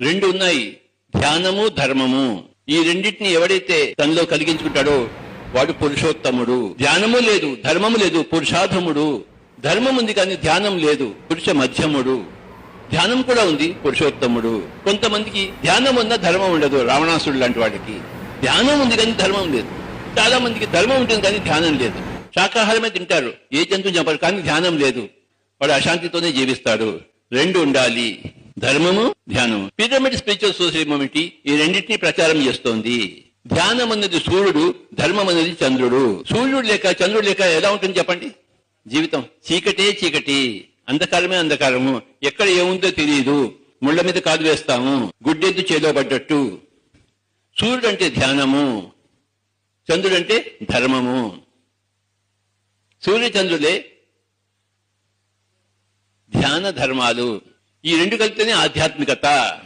రెండు ఉన్నాయి. ధ్యానము ధర్మము. ఈ రెండింటిని ఎవడైతే తనలో కలిగించుకుంటాడో వాడు పురుషోత్తముడు. ధ్యానము లేదు ధర్మము లేదు పురుషాధముడు ధర్మం ఉంది కానీ ధ్యానం లేదు పురుష మధ్యముడు. ధ్యానం కూడా ఉంది పురుషోత్తముడు. కొంతమందికి ధ్యానం ఉన్న ధర్మం ఉండదు రావణాసుడు లాంటి వాడికి. ధ్యానం ఉంది కానీ ధర్మం లేదు. చాలా మందికి ధర్మం ఉంటుంది కానీ ధ్యానం లేదు. శాకాహారమే తింటారు ఏ జంతువు చంపరు కానీ ధ్యానం లేదు. వాడు అశాంతితోనే జీవిస్తాడు. రెండు ఉండాలి. ధర్మము ధ్యానము. పిరమిడ్ స్పిరిచువల్ సొసైటీ ఈ రెండింటినీ ప్రచారం చేస్తోంది. ధ్యానం అన్నది సూర్యుడు ధర్మం అన్నది చంద్రుడు. సూర్యుడు లేక చంద్రుడు లేక ఎలా ఉంటుంది చెప్పండి? జీవితం. చీకటే చీకటి. అంధకారమే అంధకారము. ఎక్కడ ఏముందో తెలియదు ముళ్ళ మీద కాదు వేస్తాము. గుడ్డెద్దు చేలో పడ్డట్టు. సూర్యుడు అంటే ధ్యానము. చంద్రుడు అంటే ధర్మము. సూర్యచంద్రులే ధ్యాన ధర్మాలు. ఈ రెండు కలిపితేనే ఆధ్యాత్మికత.